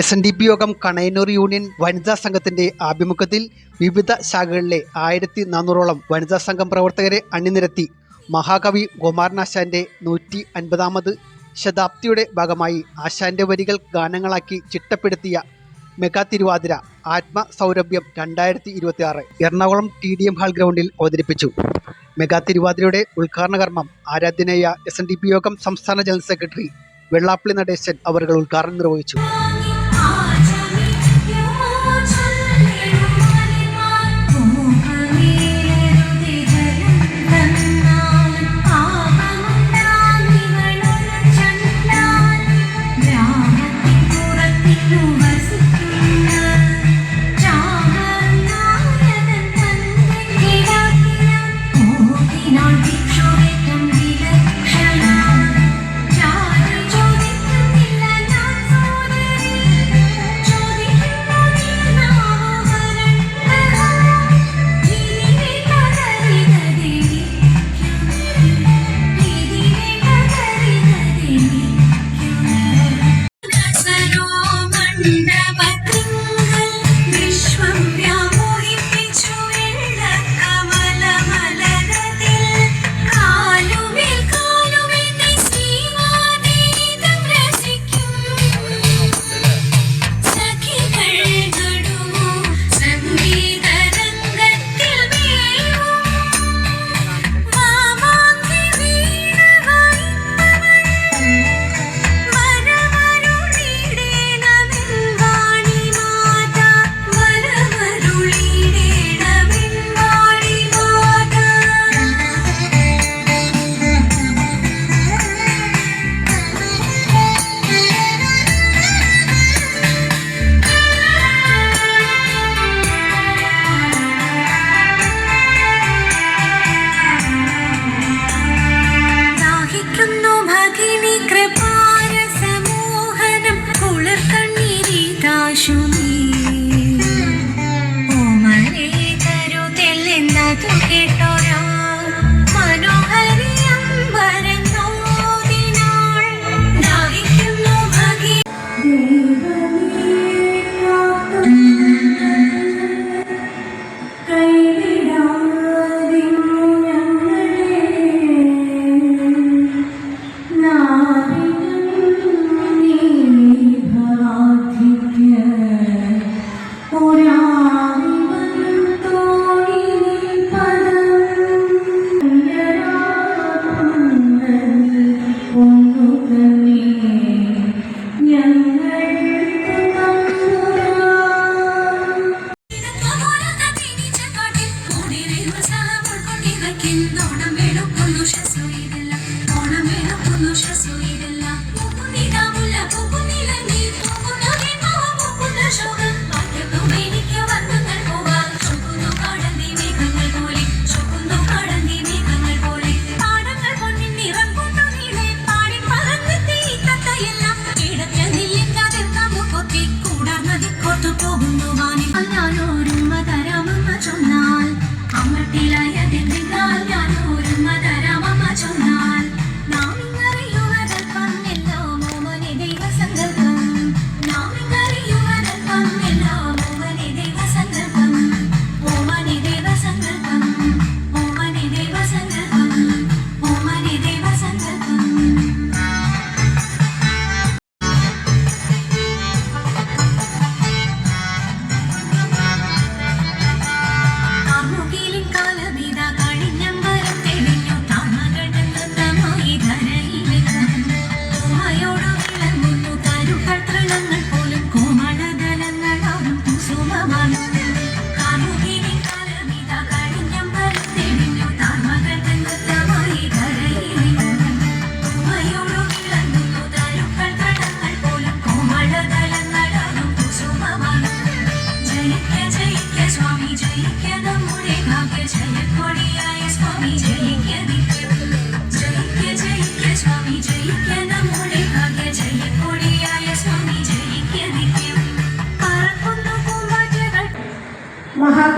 S N D P യോഗം Kanayannur union വനിതാ സംഘത്തിന്റെ ആഭിമുഖ്യത്തിൽ വിവിധ ശാഖകളിലെ ആയിരത്തി നാനൂറോളം വനിതാ സംഘം പ്രവർത്തകരെ അണിനിരത്തി മഹാകവി കുമാരനാശാന്റെ നൂറ്റി അൻപതാമത് ശതാബ്ദിയുടെ ഭാഗമായി ആശാന്റെ വരികൾ ഗാനങ്ങളാക്കി ചിട്ടപ്പെടുത്തിയ മെഗാ തിരുവാതിര ആത്മസൗരഭ്യം രണ്ടായിരത്തി ഇരുപത്തി ആറ് Ernakulam T D M hall ഗ്രൗണ്ടിൽ അവതരിപ്പിച്ചു. മെഗാ തിരുവാതിരയുടെ ഉദ്ഘാടന കർമ്മം ആരാധ്യനായ എസ് എൻ ഡി പി യോഗം സംസ്ഥാന ജനറൽ സെക്രട്ടറി വെള്ളാപ്പള്ളി നടേശൻ അവർ ഉദ്ഘാടനം നിർവഹിച്ചു.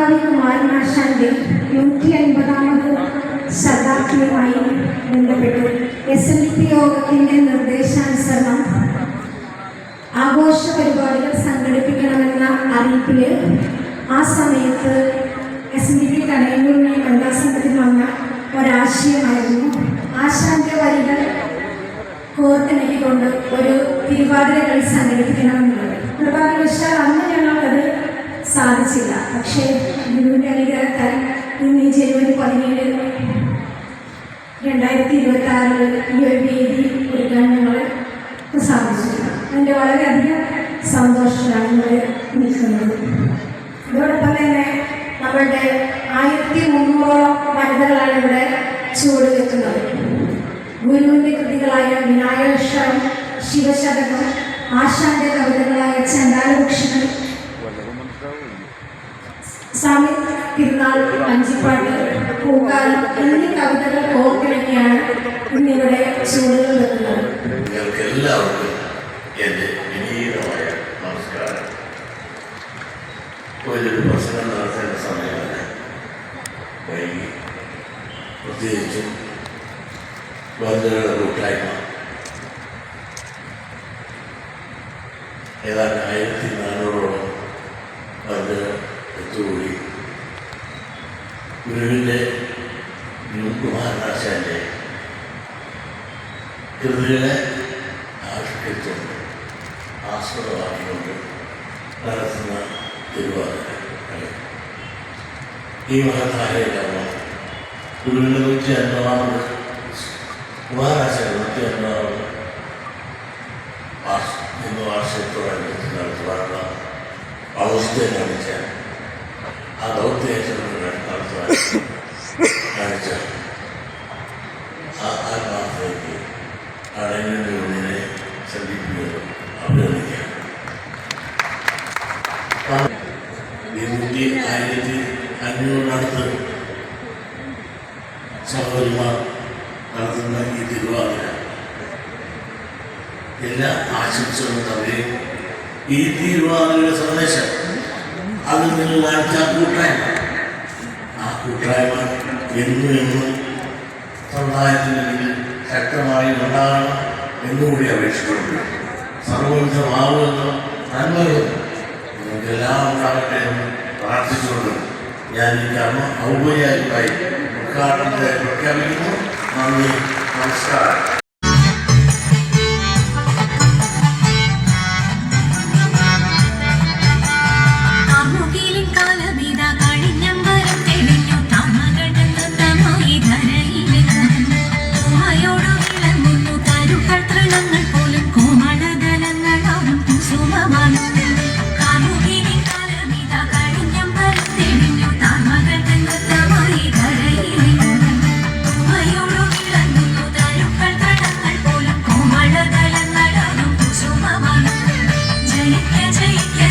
പിതാവ് കുമാരനാശാന്റെ നൂറ്റി അൻപതാമത് ശതാബ്ദിയുമായി ബന്ധപ്പെട്ടു. എസ് എൻ പി യോഗത്തിന്റെ നിർദ്ദേശാനുസരണം ആഘോഷ പരിപാടികൾ സംഘടിപ്പിക്കണമെന്ന അറിയിപ്പിൽ ആ സമയത്ത് എസ് എൻ ഡി പി തടയങ്ങളുമായി വനിതാ സംഘത്തിൽ വന്ന ഒരാശയമായിരുന്നു. ആശാന്റെ വരികൾ കോർത്തിണക്കിക്കൊണ്ട് ഒരു തിരുവാതിര കളി സംഘടിപ്പിക്കണമെന്നുള്ളത്. നിർഭാഗ്യവശാൽ അന്ന് ഞങ്ങൾ സാധിച്ചില്ല. പക്ഷേ ഗുരുവിന്റെ അനുഗ്രഹത്താൽ ഇന്ന് ഈ ജനുവരി പതിനേഴ് രണ്ടായിരത്തി ഇരുപത്തി ആറിൽ ഈ ഒരു വേദി ഒരുക്കാൻ ഞങ്ങൾ സാധിച്ചു എന്റെ വളരെയധികം സന്തോഷത്തിലാണ് ഞങ്ങൾ നിൽക്കുന്നത്. ഇതോടൊപ്പം തന്നെ നമ്മളുടെ ആയിരത്തി മുന്നൂറോളം വനിതകളാണ് ഇവിടെ ചുവട് വെക്കുന്നത്. ഗുരുവിന്റെ കൃതികളായ വിനായകക്ഷരം ശിവശതകം ആശാന്റെ കവിതകളായ ചണ്ടാലവൃക്ഷങ്ങൾ സ്വാമി തിരുനാൾ അഞ്ചിപ്പാട്ട് പൂക്കാലം എന്നീ കവിതകൾ കോർത്തിണക്കിയാണ് ഇന്നിവിടെ ചൂടുകൾ നമസ്കാരം. നടത്തേണ്ട സമയമാണ് വൈകി. പ്രത്യേകിച്ചും ബന്ധുക്കളുടെ കൂട്ടായ്മ. ഏതാണ്ട് ആയിരത്തി ഗുരുവിന്റെ കുമാരനാശാന്റെ കൃതികളെ ആവിഷ്കരിച്ചുകൊണ്ട് ആസ്പദമാക്കിക്കൊണ്ട് നടത്തുന്ന തിരുവാതിര കളി. ഈ മഹത്തായ കർമ്മം ഗുരുവിന്റെ നൂറ്റി അൻപതാമത് കുമാരാശാൻ നൂറ്റി അൻപതാമത് വാർഷ ഇന്ന് വാർഷികത്തോടനുബന്ധിച്ച് നടത്തുവാനുള്ള ഔഷധം കാണിച്ച ആ ദൗത്യേറ്റങ്ങൾ നടത്തുവാൻ കാണിച്ച ആ എല്ലാ ആശംസകളും തമ്മിൽ ഈ തിരുവാതിരയുടെ സന്ദേശം അത് നിങ്ങൾ കാണിച്ച കൂട്ടായ്മ കൂട്ടായ്മ എന്നും എന്നും സമുദായത്തിന്റെ മുന്നിൽ ശക്തമായി ഉണ്ടാകണം എന്നുകൂടി അപേക്ഷിക്കുന്നു സർവവിധമാവുമെന്നും നന്മകളും നിങ്ങൾക്കെല്ലാം ഉണ്ടാകട്ടെ എന്ന് പ്രാർത്ഥിച്ചുകൊണ്ട് ഞാൻ ഈ കർമ്മം ഔപചാരികമായി ഉദ്ഘാടനത്തെ പ്രഖ്യാപിക്കുന്നു. നന്ദി. നമസ്കാരം.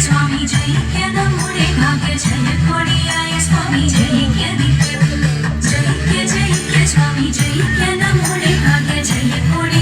स्वामी जय क्या मोरे भाग्य जय कोड़ी स्वामी जय के दिखे। जय क्या स्वामी जय क्या मोरे भाग्य जय कोड़ी